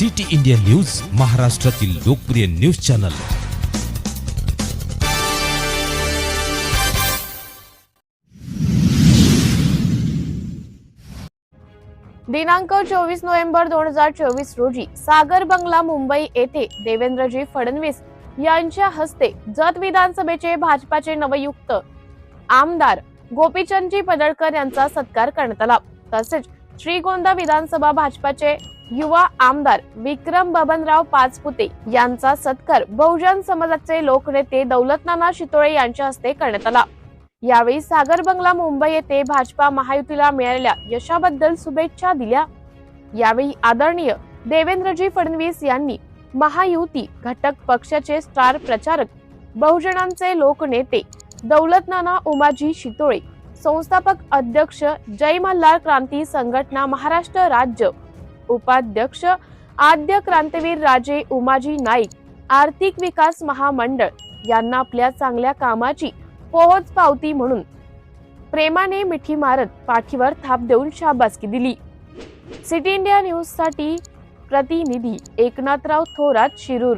City India news महाराष्ट्रातील लोकप्रिय news channel. दिनांक चोवीस नोव्हेंबर दोन हजार चोवीस रोजी सागर बंगला मुंबई येथे देवेंद्रजी फडणवीस यांच्या हस्ते जत विधानसभेचे भाजपाचे नवयुक्त आमदार गोपीचंदजी पडळकर यांचा सत्कार करण्यात आला. तसेच श्रीगोंदा विधानसभा भाजपाचे युवा आमदार विक्रम बबनराव पाचपुते यांचा सत्कार बहुजन समाजाचे लोकनेते दौलतनाना शितोळे यांच्या हस्ते करण्यात आला. यावेळी सागर बंगला मुंबई येथे भाजपा महायुतीला मिळालेल्या यशाबद्दल शुभेच्छा दिल्या. यावेळी आदरणीय देवेंद्रजी फडणवीस यांनी महायुती घटक पक्षाचे स्टार प्रचारक बहुजनांचे लोकनेते दौलतनाना उमाजी शितोळे संस्थापक अध्यक्ष जय मल्हार क्रांती संघटना महाराष्ट्र राज्य उपाध्यक्ष आद्य क्रांतीवीर राजे उमाजी नाईक आर्थिक विकास महामंडळ यांना आपल्या चांगल्या कामाची पोहोच पावती म्हणून प्रेमाने मिठी मारत पाठीवर थाप देऊन शाबासकी दिली. सिटी इंडिया न्यूजसाठी प्रतिनिधी एकनाथराव थोरात शिरूर.